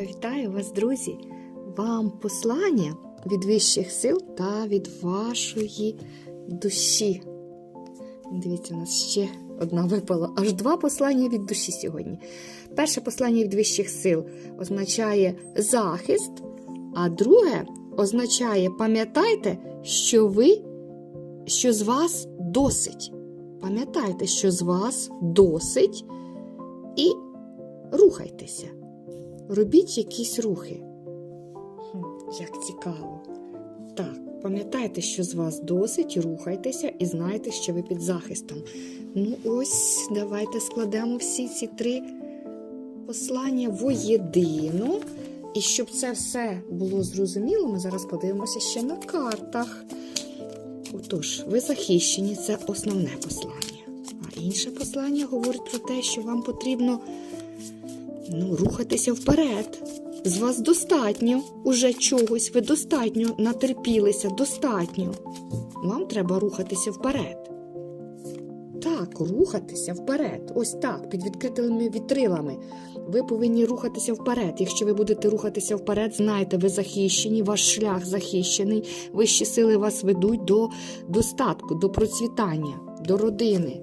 Вітаю вас, друзі! Вам послання від вищих сил та від вашої душі. Дивіться, у нас ще одна випала. Аж два послання від душі сьогодні. Перше послання від вищих сил означає захист, а друге означає пам'ятайте, що ви, що з вас досить. Пам'ятайте, що з вас досить, і рухайтеся. Робіть якісь рухи. Як цікаво. Так, пам'ятайте, що з вас досить, рухайтеся і знайте, що ви під захистом. Ну, ось, давайте складемо всі ці три послання воєдино. І щоб це все було зрозуміло, ми зараз подивимося ще на картах. Отож, ви захищені, це основне послання. А інше послання говорить про те, що вам потрібно ну, рухатися вперед. З вас достатньо уже чогось, ви достатньо натерпілися, достатньо. Вам треба рухатися вперед. Так, рухатися вперед. Ось так, під відкритими вітрилами. Ви повинні рухатися вперед. Якщо ви будете рухатися вперед, знайте, ви захищені, ваш шлях захищений, вищі сили вас ведуть до достатку, до процвітання, до родини,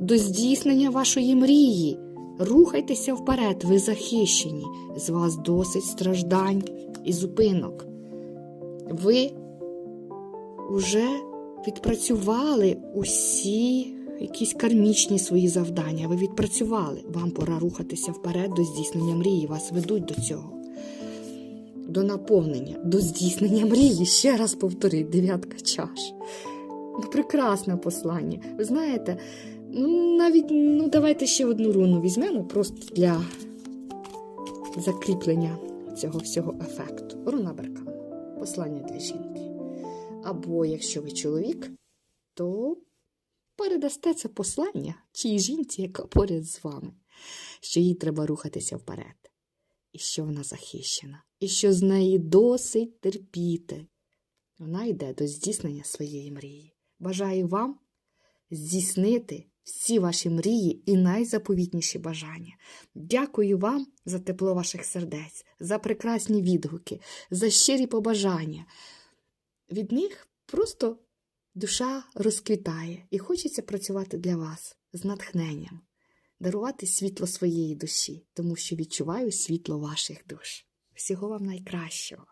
до здійснення вашої мрії. Рухайтеся вперед, ви захищені. З вас досить страждань і зупинок. Ви вже відпрацювали усі якісь кармічні свої завдання. Ви відпрацювали. Вам пора рухатися вперед до здійснення мрії. Вас ведуть до цього. До наповнення, до здійснення мрії. Ще раз повторюю, дев'ятка чаш. Ну, прекрасне послання. Ви знаєте, ну навіть ну давайте ще одну руну візьмемо просто для закріплення цього всього ефекту. Руна Беркана. Послання для жінки. Або якщо ви чоловік, то передасте це послання тій жінці, яка поряд з вами, що їй треба рухатися вперед, і що вона захищена, і що з неї досить терпіти. Вона йде до здійснення своєї мрії. Бажаю вам здійснити всі ваші мрії і найзаповітніші бажання. Дякую вам за тепло ваших сердець, за прекрасні відгуки, за щирі побажання. Від них просто душа розквітає і хочеться працювати для вас з натхненням, дарувати світло своєї душі, тому що відчуваю світло ваших душ. Всього вам найкращого!